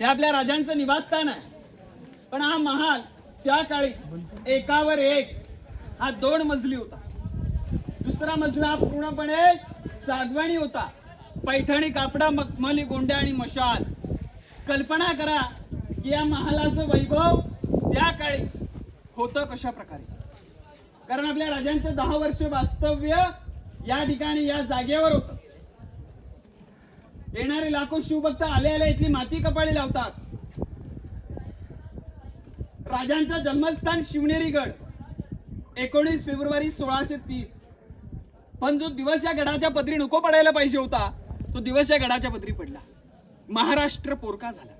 हे आपल्या राजांचं निवासस्थान आहे. पण हा महाल त्या काळी एकावर एक हा दोन मजली होता. दुसरा मजला हा पूर्णपणे सागवानी होता. पैठणी कापडा मखमली गोंड्या आणि मशाल. कल्पना करा की या महालाचं वैभव त्या काळी होतं कशा प्रकारे कारण आपल्या राजांचं दहा वर्ष वास्तव्य या ठिकाणी या जागेवर होतं. येणारे लाखो शिवभक्त आले आले इथली माती कपाळी लावतात. राजांचा जन्मस्थान शिवनेरी गड एकोणीस फेब्रुवारी सोळाशे तीस. पण जो दिवस या गडाच्या पदरी नको पडायला पाहिजे होता तो दिवस या गडाच्या पदरी पडला. महाराष्ट्र पोरका झाला.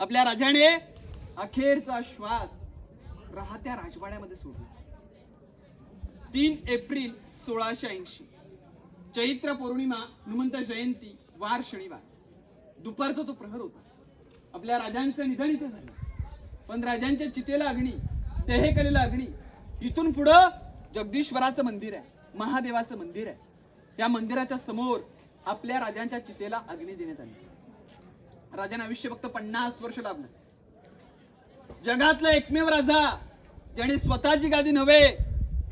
आपल्या राजाने अखेरचा श्वास राहत्या राजवाड्यामध्ये सोडला. तीन एप्रिल सोळाशे ऐंशी. चैत्र पौर्णिमा हनुमंत जयंती वार शनिवार. दुपारचा तो प्रहर होता. आपल्या राजांचं निधन इथं झालं. पण राजांच्या चितेला अग्नी तेहेकलेला अग्नी इथून पुढं जगदीश्वराचं मंदिर आहे महादेवाचं मंदिर आहे. या मंदिराच्या समोर आपल्या राजांच्या चितेला अग्नी देण्यात आली. राजांना आयुष्य फक्त पन्नास वर्ष लाभलं. जगातला एकमेव राजा ज्याने स्वतःची गादी नव्हे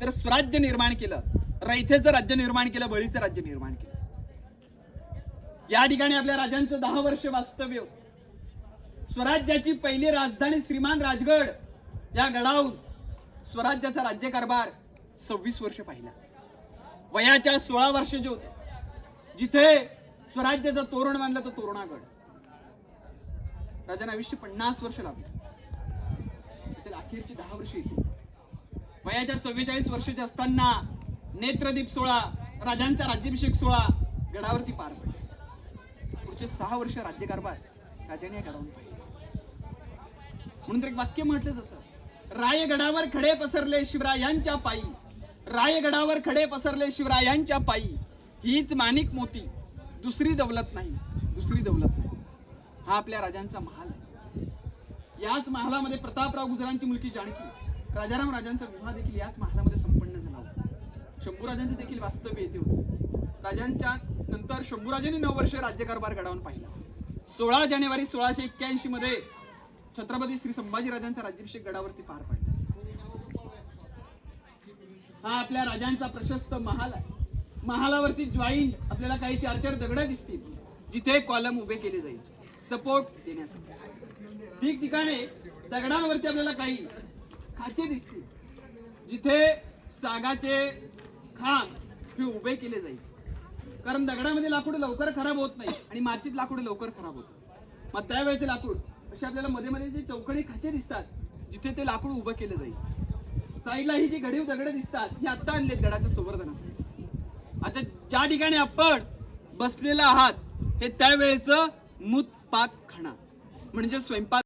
तर स्वराज्य निर्माण केलं. रयथेचं राज्य निर्माण केलं बळीचं राज्य निर्माण केलं. या ठिकाणी आपल्या राजांचं दहा वर्ष वास्तव्य. स्वराज्याची पहिली राजधानी श्रीमान राजगड या गडावून स्वराज्याचा राज्यकारभार सव्वीस वर्ष पाहिला. वयाच्या सोळा वर्ष जे होते. जिथे स्वराज्याचं तोरण मानलं तर तोरणागड. राजांना आयुष्य पन्नास वर्ष लागले. अखेरची दहा वर्ष येते वयाच्या चव्वेचाळीस वर्षाचे असताना नेत्रदीप सोहळा राजांचा राज्याभिषेक सोहळा गडावरती पार पडला. पुढचे सहा वर्ष राज्यकारभार राजाने घडवून म्हणून तर एक वाक्य म्हटलं जातं. रायगडावर खडे पसरले शिवरायांच्या पायी. रायगडावर खडे पसरले शिवरायांच्या पायी. हीच माणिक मोती. दुसरी दौलत नाही. दुसरी दौलत नाही. हा आपल्या राजांचा महाल आहे. याच महालामध्ये प्रतापराव गुजरांची मुलगी जानकी राजाराम राजांचा विवाह देखील याच महालामध्ये संपन्न झाला होता. शंभूराजांचे देखील वास्तव्य येथे होते. राजांच्या नंतर शंभूराजांनी नऊ वर्ष राज्यकारभार घडवून पाहिला. सोळा जानेवारी सोळाशे एक्क्याऐंशी मध्ये छत्रपती श्री संभाजीराजांचा राज्याभिषेक गडावरती पार पाडला. हा आपल्या राजांचा प्रशस्त महाल आहे. महालावरती जॉईंट आपल्याला काही चार चार दगड दिसतील. जिथे कॉलम उभे केले जाईल. सपोर्ट देण्यासाठी. ठिकठिकाणी दगडांवरती आपल्याला काही खाचे दिसतील. जिथे सागाचे खांब हे उभे केले जाईल. कारण दगडामध्ये लाकूड लवकर खराब होत नाही आणि मातीत लाकूड लवकर खराब होतं. मग त्यावेळेचे लाकूड असे आपल्याला मध्ये मध्ये जे चौकडी खाचे दिसतात जिथे ते लाकूड उभं केलं जाईल. साईडला ही जी घडीव दगड दिसतात ही आत्ता आणलेत गडाच्या संवर्धनासाठी. आता ज्या ठिकाणी आपण बसलेला आहात हे त्यावेळेचं मूत पाक खाणा. म्हणजे स्वयंपाक